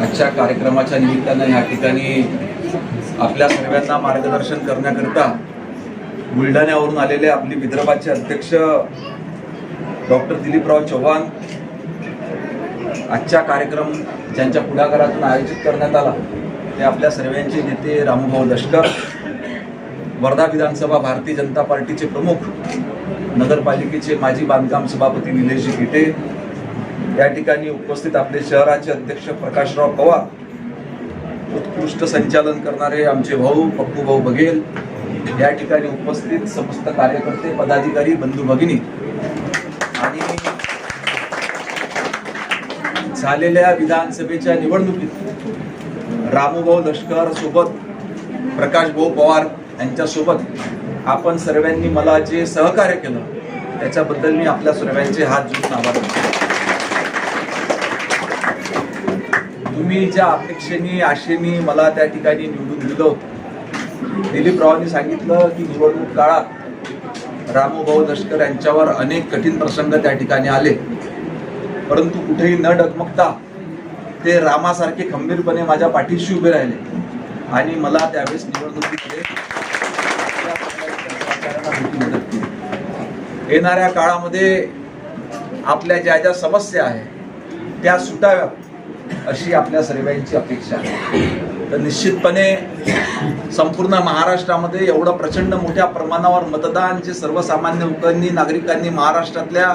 आजच्या कार्यक्रमाच्या निमित्तानं या ठिकाणी आपल्या सर्वांना मार्गदर्शन करण्याकरिता बुलढाण्यावरून आलेले आपले विदर्भाचे अध्यक्ष डॉक्टर दिलीपराव चव्हाण आजच्या कार्यक्रम ज्यांच्या पुढाकारातून आयोजित करण्यात आला ते आपल्या सर्वांचे नेते रामभाऊ लष्कर वर्धा विधानसभा भारतीय जनता पार्टीचे प्रमुख नगरपालिकेचे माजी बांधकाम सभापती निलेशजी गिटे या ठिकाणी उपस्थित आपले शहराचे अध्यक्ष प्रकाशराव पवार उत्कृष्ट संचालन करणारे आमचे भाऊ पप्पू भाऊ बघेल. या ठिकाणी उपस्थित समस्त कार्यकर्ते पदाधिकारी बंधू भगिनी आणि झालेल्या विधानसभेच्या निवडणुकीत रामूभाऊ लष्कर सोबत प्रकाश भाऊ पवार यांच्यासोबत आपण सर्वांनी मला जे सहकार्य केलं त्याच्याबद्दल मी आपल्या सर्वांचे हात जोडून आभार मानतो. तुम्ही ज्या अपेक्षेने आशेने मला त्या ठिकाणी निवडून दिलं होतं. दिलीपरावांनी सांगितलं की निवडणूक काळात रामूभाऊ लष्कर यांच्यावर अनेक कठीण प्रसंग त्या ठिकाणी आले. परंतु कुठेही न डगमगता ते रामासारखे खंबीरपणे माझ्या पाठीशी उभे राहिले. आणि मला त्यावेळेस निवडणुकीमध्ये येणाऱ्या काळामध्ये आपल्या ज्या ज्या समस्या आहेत त्या सुटाव्यात. अशी आपल्या सर्वांची अपेक्षा आहे. तर निश्चितपणे संपूर्ण महाराष्ट्रामध्ये एवढं प्रचंड मोठ्या प्रमाणावर मतदान जे सर्वसामान्य लोकांनी नागरिकांनी महाराष्ट्रातल्या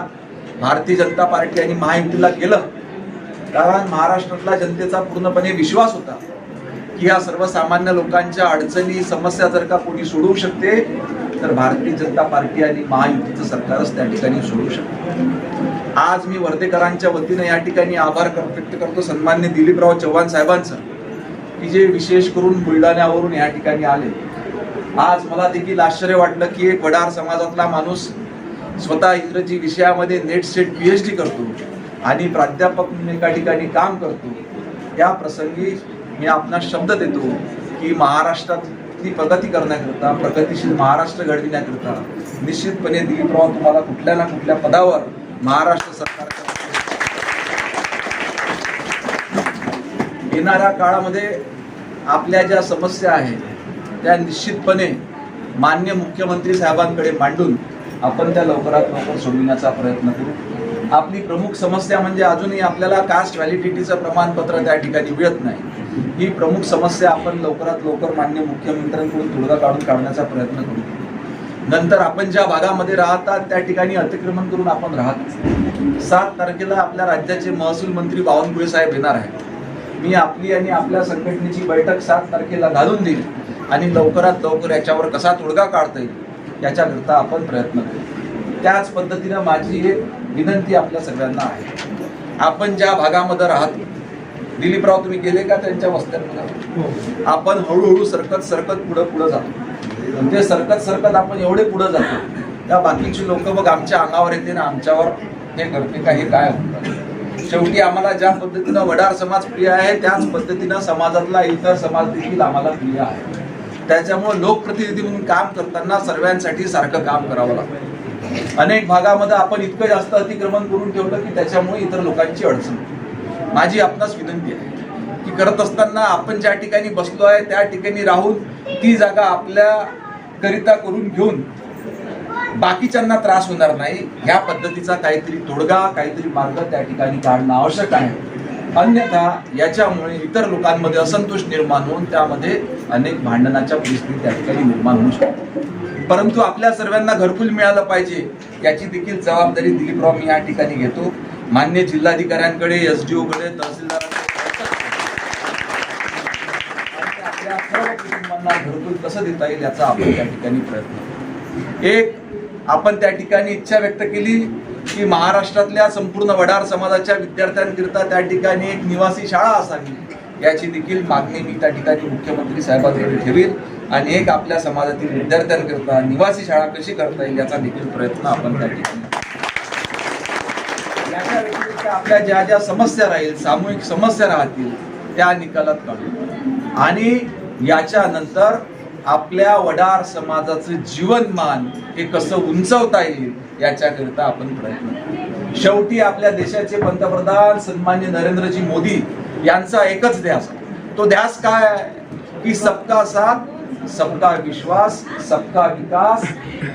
भारतीय जनता पार्टी आणि महायुतीला केलं कारण महाराष्ट्रातला जनतेचा पूर्णपणे विश्वास होता की या सर्वसामान्य लोकांच्या अडचणी समस्या जर का कोणी सोडवू शकते तर भारतीय जनता पार्टी आणि महायुतीचं सरकारच त्या ठिकाणी सोडू शकतो. आज मी वर्धेकरांच्या वतीनं या ठिकाणी आभार व्यक्त करतो. सन्मान्य दिलीपराव चव्हाण साहेबांचं की जे विशेष करून बुलढाण्यावरून या ठिकाणी आले. आज मला देखील आश्चर्य वाटलं की एक वडार समाजातला माणूस स्वतः इंग्रजी विषयामध्ये NET SET P H D करतो आणि प्राध्यापक म्हणून एका ठिकाणी काम करतो. या प्रसंगी मी आपणास शब्द देतो की महाराष्ट्रात ती प्रगती करण्याकरता प्रगतीशील महाराष्ट्र घडविण्याकरता निश्चितपणे दिलीपराव तुम्हाला कुठल्या ना कुठल्या पदावर महाराष्ट्र सरकार येणाऱ्या काळामध्ये आपल्या ज्या समस्या आहेत त्या निश्चितपणे मान्य मुख्यमंत्री साहेबांकडे मांडून आपण त्या लवकरात लवकर सोडविण्याचा प्रयत्न करू. आपली प्रमुख समस्या म्हणजे अजूनही आपल्याला कास्ट व्हॅलिडिटीचं प्रमाणपत्र त्या ठिकाणी मिळत नाही. ही प्रमुख समस्या आपण लवकरात लवकर मान्य मुख्यमंत्र्यांकडून तोडगा काढून काढण्याचा प्रयत्न करू. नंतर आपण ज्या भागामध्ये राहतात त्या ठिकाणी अतिक्रमण करून आपण राहत सात तारखेला आपल्या राज्याचे महसूल मंत्री बावनकुळे साहेब येणार आहेत. मी आपली आणि आपल्या संघटनेची बैठक सात तारखेला घालून देईल आणि लवकरात लवकर याच्यावर कसा तोडगा काढता येईल याच्याकरता आपण प्रयत्न करू. त्याच पद्धतीनं माझी एक विनंती आपल्या सगळ्यांना आहे. आपण ज्या भागामध्ये राहतो दिलीपराव तुम्ही गेले का त्यांच्या वस्त्यांमध्ये? आपण हळूहळू सरकत सरकत पुढं पुढं जातो. ते सरकत सरकत आपण एवढे पुढं जातो. त्या बाकीची लोक मग आमच्या अंगावर येते ना आमच्यावर हे करते. का हे काय होतं शेवटी आम्हाला ज्या पद्धतीनं वडार समाज प्रिय आहे त्याच पद्धतीनं समाजातला इतर समाज देखील आम्हाला प्रिय आहे. त्याच्यामुळे लोकप्रतिनिधी म्हणून काम करताना सर्वांसाठी सारखं काम करावं लागतं. अनेक भागामध्ये आपण इतकं जास्त अतिक्रमण करून ठेवलं की त्याच्यामुळे इतर लोकांची अडचण. माझी आपणास विनंती आहे की करत असताना आपण ज्या ठिकाणी बसलो आहे त्या ठिकाणी राहून ती जागा आपल्या करिता करून घेऊन बाकीच्यांना त्रास होणार नाही. ह्या पद्धतीचा काहीतरी तोडगा काहीतरी मार्ग त्या ठिकाणी काढणं आवश्यक आहे. अन्यथा याच्यामुळे इतर लोकांमध्ये असंतोष निर्माण होऊन त्यामध्ये अनेक भांडणाच्या परिस्थिती त्या ठिकाणी निर्माण होऊ शकतात. परंतु आपल्या सर्वांना घरकुल मिळालं पाहिजे याची देखील जबाबदारी दिलीपराव मी या ठिकाणी घेतो. मान्य जिल्हाधिकाऱ्यांकडे एस डी ओकडे तहसीलदारांना घरकुल कसं देता येईल याचा आपण त्या ठिकाणी प्रयत्न एक आपण त्या ठिकाणी इच्छा व्यक्त केली की महाराष्ट्रातल्या संपूर्ण वडार समाजाच्या विद्यार्थ्यांकरिता त्या ठिकाणी एक निवासी शाळा असावी. याची देखील मागणी मी त्या ठिकाणी मुख्यमंत्री साहेबांकडे ठेवील आणि एक आपल्या समाजातील विद्यार्थ्यांकरिता निवासी शाळा कशी करता येईल याचा देखील प्रयत्न आपण त्या ठिकाणी व्यतिरिक्त आपल्या ज्या ज्या समस्या राहील सामूहिक समस्या राहतील त्या निकालात काढू. आणि याच्यानंतर आपल्या वडार समाजाचं जीवनमान हे कसं उंचवता येईल याच्याकरिता आपण प्रयत्न शेवटी आपल्या देशाचे पंतप्रधान सन्मान्य नरेंद्रजी मोदी यांचा एकच ध्यास तो ध्यास काय आहे? की सबका साथ सबका विश्वास सबका विकास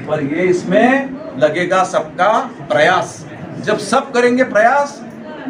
पर ये इसमें लगेगा सबका प्रयास. जब सब करेंगे प्रयास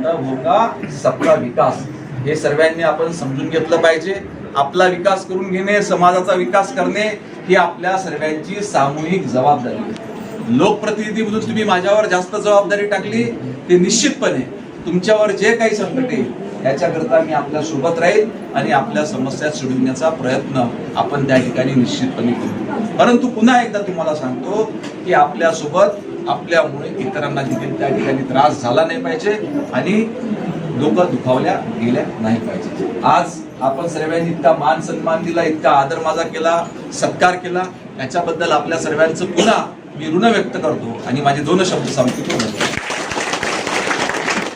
तब होगा सबका विकास. हे सर्वांनी आपण समजून घेतलं पाहिजे. आपला विकास करून घेणे समाजाचा विकास करणे ही आपल्या सर्वांची सामूहिक जबाबदारी आहे. लोकप्रतिनिधी म्हणून तुम्ही माझ्यावर जास्त जबाबदारी टाकली ते निश्चितपणे तुमच्यावर जे काही संकट येईल याच्याकरता मी आपल्यासोबत राहील आणि आपल्या समस्या सोडविण्याचा प्रयत्न आपण त्या ठिकाणी निश्चितपणे करू. परंतु पुन्हा एकदा तुम्हाला सांगतो की आपल्यासोबत आपल्यामुळे इतरांना देखील त्या ठिकाणी त्रास झाला नाही पाहिजे आणि लोक दुखावल्या गेल्या नाही पाहिजे. आज आपण सर्वांनी इतका मान सन्मान दिला इतका आदर माझा केला सत्कार केला. याच्याबद्दल आपल्या सर्वांचं पुन्हा मी ऋण व्यक्त करतो आणि माझे दोन शब्द सांगतो.